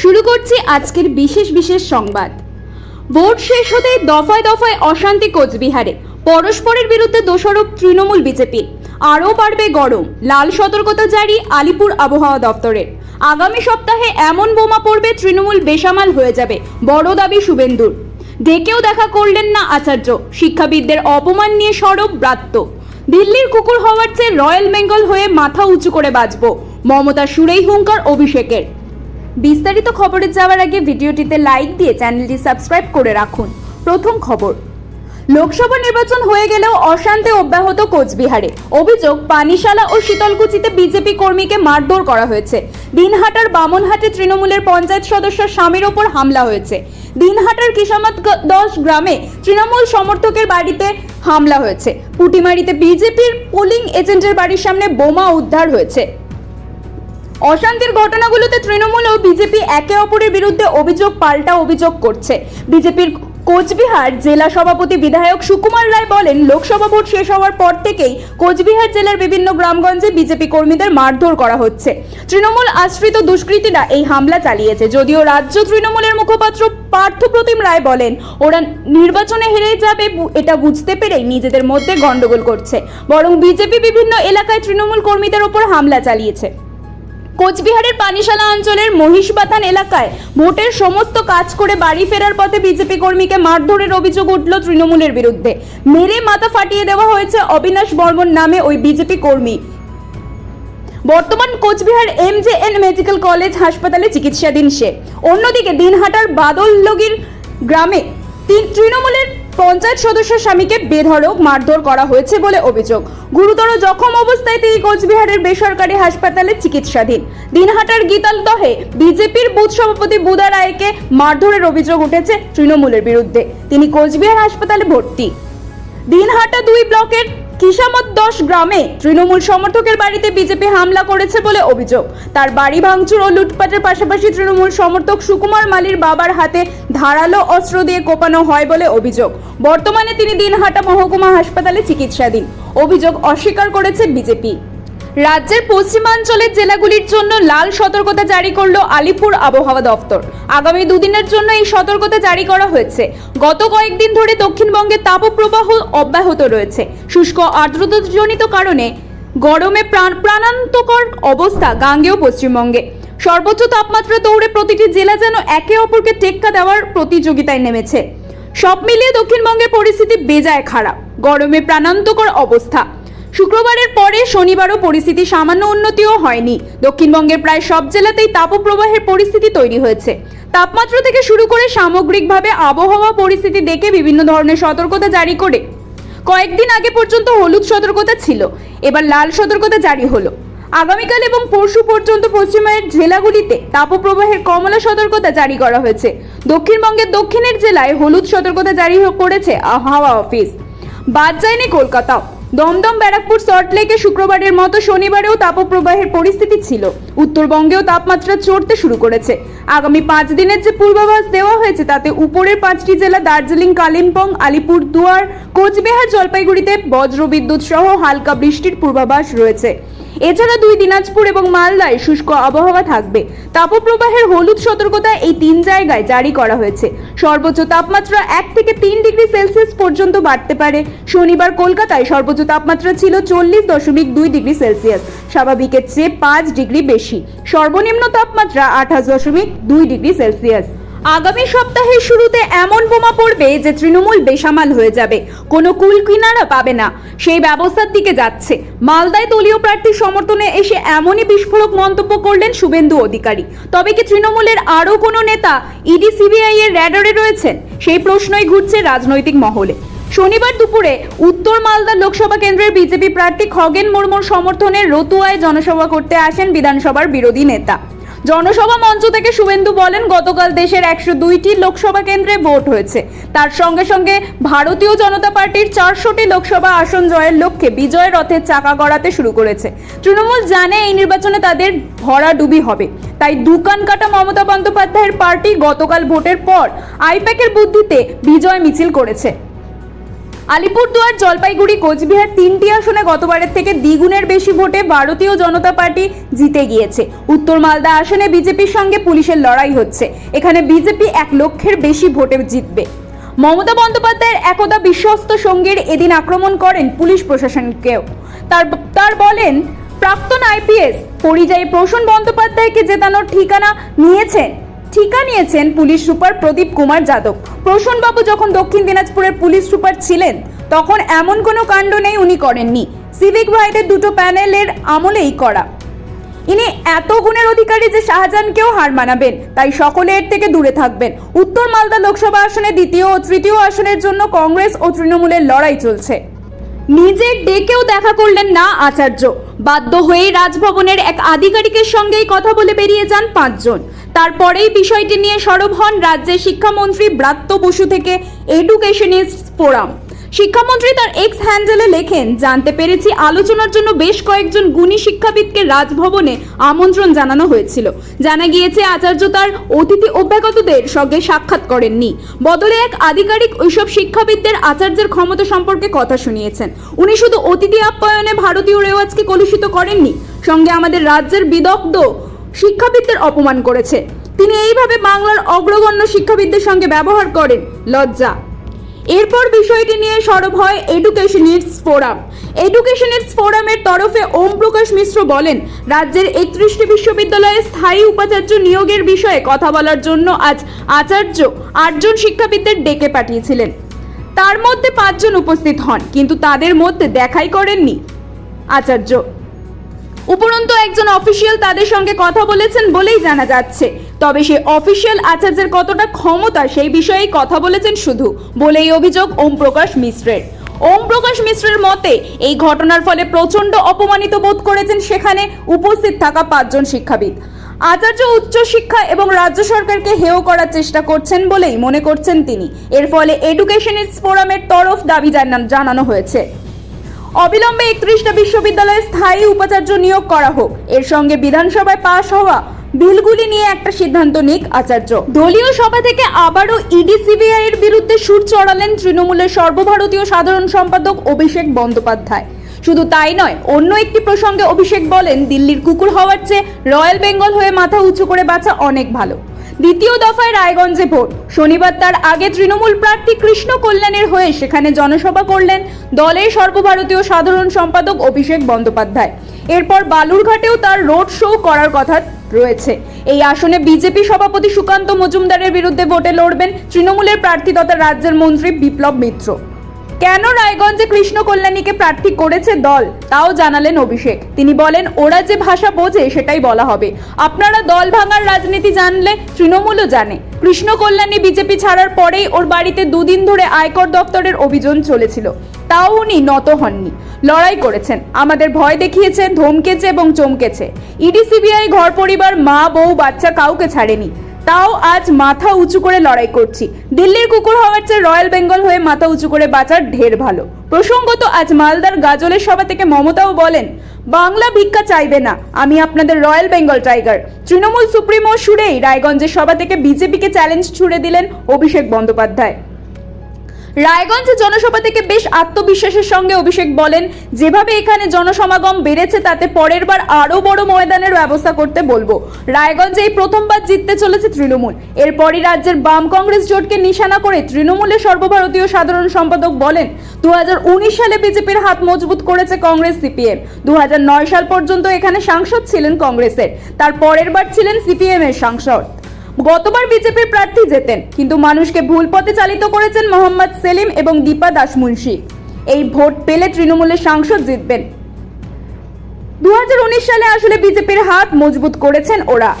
শুরু করছি আজকের বিশেষ বিশেষ সংবাদ। ভোট শেষ হতে দফায় দফায় অশান্তি কোচবিহারে। পরস্পরের বিরুদ্ধে দোষারোপ তৃণমূল বিজেপি। আরও বাড়বে গরম। লাল সতর্কতা জারি আলিপুর আবহাওয়া দপ্তরের। আগামী সপ্তাহে এমন বোমা পড়বে তৃণমূল বেসামাল হয়ে যাবে, বড় দাবি শুভেন্দুর। ডেকেও দেখা করলেন না আচার্য। শিক্ষাবিদদের অপমান নিয়ে সরব ব্রাত্য। দিল্লির কুকুর হওয়ার চেয়ে রয়্যাল বেঙ্গল হয়ে মাথা উঁচু করে বাঁচব মমতা সুরেই হুঙ্কার অভিষেকের। বিস্তারিত খবরে যাওয়ার আগে ভিডিওটিতে লাইক দিয়ে চ্যানেলটি সাবস্ক্রাইব করে রাখুন। প্রথম খবর। লোকসভা নির্বাচন হয়ে গেলেও অশান্তি অব্যাহত কোচবিহারে। অভিযোগ, পানিশালা ও শীতলকুচিতে বিজেপি কর্মীকে মারধর করা হয়েছে। দিনহাটার বামনহাটে তৃণমূলের পঞ্চায়েত সদস্য স্বামীর ওপর হামলা হয়েছে। দিনহাটার কিসামত দশ গ্রামে তৃণমূল সমর্থকের বাড়িতে হামলা হয়েছে। পুটিমারিতে বিজেপির পোলিং এজেন্টের বাড়ির সামনে বোমা উদ্ধার হয়েছে। অশান্তির ঘটনাগুলোতে তৃণমূল ও বিজেপি একে অপরের বিরুদ্ধে অভিযোগ পাল্টা অভিযোগ করছে। বিজেপির কোচবিহার জেলা সভাপতি বিধায়ক সুকুমার রায় বলেন, লোকসভা ভোট শেষ হওয়ার পর থেকেই কোচবিহার জেলার বিভিন্ন গ্রামগঞ্জে বিজেপি কর্মীদের মারধর করা হচ্ছে। তৃণমূল আশ্রিত দুষ্কৃতীরা এই হামলা চালিয়েছে। যদিও রাজ্য তৃণমূলের মুখপাত্র পার্থপ্রতিম রায় বলেন, ওরা নির্বাচনে হেরে যাবে এটা বুঝতে পেরেই নিজেদের মধ্যে গন্ডগোল করছে। বরং বিজেপি বিভিন্ন এলাকায় তৃণমূল কর্মীদের ওপর হামলা চালিয়েছে। কোচবিহারের পানিশালা অঞ্চলের মহিষবাথান এলাকায় ভোটের সমস্ত কাজ করে বাড়ি ফেরার পথে বিজেপি কর্মীকে মারধরের অভিযোগ উঠল তৃণমূলের বিরুদ্ধে। মেরে মাথা ফাটিয়ে দেওয়া হয়েছে অবিনাশ বর্মন নামে ওই বিজেপি কর্মী। বর্তমান Coochbehar M J N medical college হাসপাতালে চিকিৎসাধীন সে। অন্যদিকে দিনহাটার বাদললগির গ্রামে তৃণমূলের পঞ্চায়েত সদস্য স্বামীকে বেধড়ক মারধর করা হয়েছে বলে অভিযোগ। গুরুতর জখম অবস্থায় তিনি কোচবিহারের বেসরকারি হাসপাতালে চিকিৎসাধীন। দিনহাটার গীতাল দহে বিজেপির বুথ সভাপতি বুদা রায়কে মারধরের অভিযোগ উঠেছে তৃণমূলের বিরুদ্ধে। তিনি কোচবিহার হাসপাতালে ভর্তি। দিনহাটা দুই ব্লকের কিসামত দশ গ্রামে তৃণমূল সমর্থকের বাড়িতে বিজেপি হামলা করেছে বলে অভিযোগ। তার বাড়ি ভাঙচুর ও লুটপাটের পাশাপাশি তৃণমূল সমর্থক সুকুমার মালির বাবার হাতে ধারালো অস্ত্র দিয়ে কোপানো হয় বলে অভিযোগ। বর্তমানে তিনি দিনহাটা মহকুমা হাসপাতালে চিকিৎসাধীন। অভিযোগ অস্বীকার করেছে বিজেপি। রাজ্যের পশ্চিমাঞ্চলের জেলাগুলির জন্য লাল সতর্কতা জারি করল আলিপুর আবহাওয়া দপ্তর আগামী দুদিনের জন্য এই সতর্কতা জারি করা হয়েছে। গত কয়েকদিন ধরে দক্ষিণবঙ্গে তাপপ্রবাহ অব্যাহত রয়েছে। শুষ্ক আর্দ্রতাজনিত কারণে গরমে প্রাণ প্রাণান্তকর অবস্থা গাঙ্গেয় পশ্চিমবঙ্গে। সর্বোচ্চ তাপমাত্রা দৌড়ে প্রতিটি জেলা যেন একে অপরকে টেক্কা দেওয়ার প্রতিযোগিতায় নেমেছে। সব মিলিয়ে দক্ষিণবঙ্গের পরিস্থিতি বেজায় খারাপ। গরমে প্রাণান্তকর অবস্থা। শুক্রবারের পরে শনিবারও পরিস্থিতি সামান্য উন্নতিও হয়নি। দক্ষিণবঙ্গের প্রায় সব জেলাতেই তাপপ্রবাহের পরিস্থিতি তৈরি হয়েছে। তাপমাত্রা থেকে শুরু করে সামগ্রিকভাবে আবহাওয়া পরিস্থিতি দেখে বিভিন্ন ধরনের সতর্কতা জারি করে। কয়েকদিন আগে পর্যন্ত হলুদ সতর্কতা ছিল, এবার লাল সতর্কতা জারি হলো। আগামীকাল এবং পরশু পর্যন্ত পশ্চিমের জেলাগুলিতে তাপপ্রবাহের কমলা সতর্কতা জারি করা হয়েছে। দক্ষিণবঙ্গের দক্ষিণের জেলায় হলুদ সতর্কতা জারি করেছে হাওয়া অফিস। বাদ যায়নি কলকাতাও। দমদম, ব্যারাকপুর সল্টলেকে শুক্রবারের মতো শনিবারেও তাপপ্রবাহের পরিস্থিতি ছিল। উত্তরবঙ্গেও তাপমাত্রা চড়তে শুরু করেছে। আগামী পাঁচ দিনের যে পূর্বাভাস দেওয়া হয়েছে, তাতে উপরের পাঁচটি জেলা দার্জিলিং, কালিম্পং আলিপুর দুয়ার কোচবিহার, জলপাইগুড়িতে বজ্রবিদ্যুৎ সহ হালকা বৃষ্টির পূর্বাভাস রয়েছে। এছাড়া দুই দিনাজপুর এবং মালদায় শুষ্ক আবহাওয়া থাকবে। তাপপ্রবাহের হলুদ সতর্কতা এই তিন জায়গায় জারি করা হয়েছে। সর্বোচ্চ তাপমাত্রা এক থেকে তিন ডিগ্রি সেলসিয়াস পর্যন্ত বাড়তে পারে। শনিবার কলকাতায় সর্বোচ্চ তাপমাত্রা ছিল চল্লিশ দশমিক দুই ডিগ্রি সেলসিয়াস। স্বাভাবিকের চেয়ে পাঁচ ডিগ্রি বেশি। সর্বনিম্ন তাপমাত্রা আঠাশ দশমিক দুই ডিগ্রি সেলসিয়াস। আগামী সপ্তাহের শুরুতে এমন বোমা পড়বে যে তৃণমূল বেসামাল হয়ে যাবে। কোনো কুল কিনারা পাবে না। সেই ব্যবস্থার দিকে যাচ্ছে। মালদায় দলীয় প্রার্থীর সমর্থনে এসে এমনই বিস্ফোরক মন্তব্য করলেন শুভেন্দু অধিকারী। তবে কি তৃণমূলের আরও কোনো নেতা ইডি সিবিআই এর র্যাডারে রয়েছেন? সেই প্রশ্নই ঘুরছে রাজনৈতিক মহলে। শনিবার দুপুরে উত্তর মালদা লোকসভা কেন্দ্রের বিজেপি প্রার্থী খগেন মুর্মুর সমর্থনে রতুয়ায় জনসভা করতে আসেন বিধানসভার বিরোধী নেতা। জনসভা মঞ্চ থেকে শুভেন্দু বলেন, গতকাল দেশের একশো দুইটি লোকসভা কেন্দ্রে ভোট হয়েছে। তার সঙ্গে সঙ্গে ভারতীয় জনতা পার্টির চারশোটি লোকসভা আসন জয়ের লক্ষ্যে বিজয় রথের চাকা গড়াতে শুরু করেছে। তৃণমূল জানে এই নির্বাচনে তাদের ভরাডুবি হবে। তাই দোকান কাটা মমতা বন্দ্যোপাধ্যায়ের পার্টি গতকাল ভোটের পর আইপ্যাকের বুদ্ধিতে বিজয় মিছিল করেছে। আলিপুরদুয়ার, জলপাইগুড়ি, কোচবিহার তিনটি আসনে গতবারের থেকে দ্বিগুণের বেশি ভোটে ভারতীয় জনতা পার্টি জিতে গিয়েছে। উত্তর মালদা আসনে বিজেপির সঙ্গে পুলিশের লড়াই হচ্ছে। এখানে বিজেপি এক লক্ষের বেশি ভোটে জিতবে। মমতা বন্দ্যোপাধ্যায়ের একদা বিশ্বস্ত সঙ্গীর এদিন আক্রমণ করেন পুলিশ প্রশাসনকেও। তার তার বলেন, প্রাক্তন আইপিএস পরিযায়ী প্রসূন বন্দ্যোপাধ্যায়কে জেতানোর ঠিকানা নিয়েছেন ঠিকা নিয়েছেন পুলিশ সুপার প্রদীপ কুমার যাদব। প্রসূনবাবু যখন দক্ষিণ দিনাজপুরের পুলিশ সুপার ছিলেন, তখন এমন কোনো কাণ্ড নেই উনি করেননি। সিভিক ভাইদের দুটো প্যানেলের আমলেই করা। ইনি এত গুণের অধিকারী যে শাহজাহানকেও হার মানাবেন, তাই সকলে এর থেকে দূরে থাকবেন। উত্তর মালদা লোকসভা আসনে দ্বিতীয় ও তৃতীয় আসনের জন্য কংগ্রেস ও তৃণমূলের লড়াই চলছে। নিজে ডেকেও দেখা করলেন না আচার্য। বাধ্য হয়েই রাজভবনের এক আধিকারিকের সঙ্গেই কথা বলে বেরিয়ে যান পাঁচজন। তারপরেই বিষয়টি নিয়ে সরব হন রাজ্যের শিক্ষামন্ত্রী ব্রাত্য বসু থেকে এডুকেশনিস্ট ফোরাম। শিক্ষামন্ত্রী তার এক্স হ্যান্ডেলে লেখেন, জানতে পেরেছি, আলোচনার জন্য বেশ কয়েকজন গুণী শিক্ষাবিদকে রাজভবনে আমন্ত্রণ জানানো হয়েছিল। জানা গিয়েছে, আচার্য তার অতিথি অভ্যাগতদের সঙ্গে সাক্ষাৎ করেননি। বদলে এক আধিকারিক ওইসব শিক্ষাবিদদের আচার্যের ক্ষমতা সম্পর্কে কথা শুনিয়েছেন। উনি শুধু অতিথি আপ্যায়নে ভারতীয় রেওয়াজকে কলুষিত করেননি, সঙ্গে আমাদের রাজ্যের বিদগ্ধ শিক্ষাবিদদের অপমান করেছে। তিনি এইভাবে বাংলার অগ্রগণ্য শিক্ষাবিদদের সঙ্গে ব্যবহার করেন। লজ্জা। এরপর বিষয়টি নিয়ে সরব হয় এডুকেশনিস্ট ফোরাম এডুকেশনিস্ট ফোরামের তরফে ওম প্রকাশ মিশ্র বলেন, রাজ্যের একত্রিশটি বিশ্ববিদ্যালয়ে স্থায়ী উপাচার্য নিয়োগের বিষয়ে কথা বলার জন্য আজ আচার্য আটজন শিক্ষাবিদদের ডেকে পাঠিয়েছিলেন। তার মধ্যে পাঁচজন উপস্থিত হন, কিন্তু তাদের মধ্যে দেখাই করেননি আচার্য। উপরন্তু একজন অফিসিয়াল তাদের সঙ্গে কথা বলেছেন বলেই জানা যাচ্ছে। তবে সে অফিসিয়াল আচার্যের কতটা ক্ষমতা সেই বিষয়েই কথা বলেছেন শুধু বলেই অভিযোগ ওম প্রকাশ মিশ্রের। ওম প্রকাশ মিশ্রের মতে, এই ঘটনার ফলে প্রচণ্ড অপমানিত বোধ করেছেন সেখানে উপস্থিত থাকা পাঁচজন শিক্ষাবিদ। আচার্য উচ্চশিক্ষা এবং রাজ্য সরকারকে হেয় করার চেষ্টা করছেন বলেই মনে করছেন তিনি। এর ফলে এডুকেশনিস্ট ফোরামের তরফ দাবি জানান- জানানো হয়েছে। অবিলম্বে একত্রিশটা বিশ্ববিদ্যালয়ে স্থায়ী উপাচার্য নিয়োগ করা হোক। এর সঙ্গে বিধানসভায় পাশ হওয়া বিলগুলি নিয়ে একটা সিদ্ধান্ত নিক আচার্য। দলীয় সভা থেকে আবারও ইডি সিবিআই এর বিরুদ্ধে সুর চড়ালেন তৃণমূলের সর্বভারতীয় সাধারণ সম্পাদক অভিষেক বন্দ্যোপাধ্যায়। শুধু তাই নয়, অন্য একটি প্রসঙ্গে অভিষেক বলেন, দিল্লির কুকুর হওয়ার চেয়ে রয়্যাল বেঙ্গল হয়ে মাথা উঁচু করে বাঁচা অনেক ভালো। দ্বিতীয় দফায় রায়গঞ্জে ভোট। শনিবার তার আগে তৃণমূল প্রার্থী কৃষ্ণ কল্যাণের হয়ে সেখানে জনসভা করলেন দলের সর্বভারতীয় সাধারণ সম্পাদক অভিষেক বন্দ্যোপাধ্যায়। এরপর বালুরঘাটেও তার রোড শো করার কথা রয়েছে। এই আসনে বিজেপি সভাপতি সুকান্ত মজুমদারের বিরুদ্ধে ভোটে লড়বেন তৃণমূলের প্রার্থী তথা রাজ্যের মন্ত্রী বিপ্লব মিত্র। কেন রায়গঞ্জে কৃষ্ণ কল্যাণীকে প্রার্থী করেছে দল? তাও জানালেন অভিষেক। তিনি বলেন, ওরা যে ভাষা বোঝে, সেটাই বলা হবে। আপনারা দল ভাঙার রাজনীতি জানলে তৃণমূলও জানে। কৃষ্ণ কল্যাণী বিজেপি ছাড়ার পরেই ওর বাড়িতে দুদিন ধরে আয়কর দপ্তরের অভিযান চলেছিল। তাও উনি নত হননি। লড়াই করেছেন। আমাদের ভয় দেখিয়েছেন, ধমকেছে এবং চমকেছে। ইডি, সিবিআই, ঘর পরিবার, মা, বউ, বাচ্চা কাউকে ছাড়েনি। তাও আজ মাথা উঁচু করে লড়াই করছি। দিল্লির কুকুর হওয়ার চেয়ে রয়্যাল বেঙ্গল হয়ে মাথা উঁচু করে বাঁচার ঢের ভালো। প্রসঙ্গত, আজ মালদার গাজলের সভা থেকে মমতাও বলেন, বাংলা ভিক্ষা চাইবে না, আমি আপনাদের royal Bengal tiger. Trinamool supremo সুরেই রায়গঞ্জের সভা থেকে বিজেপিকে চ্যালেঞ্জ ছুড়ে দিলেন অভিষেক বন্দ্যোপাধ্যায়। রায়গঞ্জে জনসভা থেকে বেশ আত্মবিশ্বাসের সঙ্গে অভিষেক বলেন, যেভাবে এখানে জনসমাগম বেড়েছে, তাতে পরের বার আরও বড় ময়দানের ব্যবস্থা করতে বলব। রায়গঞ্জে এই প্রথমবার জিততে চলেছে তৃণমূল। এরপরই রাজ্যের বাম কংগ্রেস জোটকে নিশানা করে তৃণমূলের সর্বভারতীয় সাধারণ সম্পাদক বলেন দু হাজার উনিশ সালে বিজেপির হাত মজবুত করেছে কংগ্রেস সিপিএম। দু হাজার নয় সাল পর্যন্ত এখানে সাংসদ ছিলেন কংগ্রেসের। তার পরের বার ছিলেন সিপিএম এর সাংসদ। গতবার বিজেপির প্রার্থী জেতেন, কিন্তু মানুষকে ভুল পথে চালিত করেছেন মোহাম্মদ সেলিম এবং দীপা দাস মুন্সি এই ভোট পেলে তৃণমূলের সাংসদ জিতবেন। দু হাজার উনিশ সালে আসলে বিজেপির হাত মজবুত করেছেন ওরা।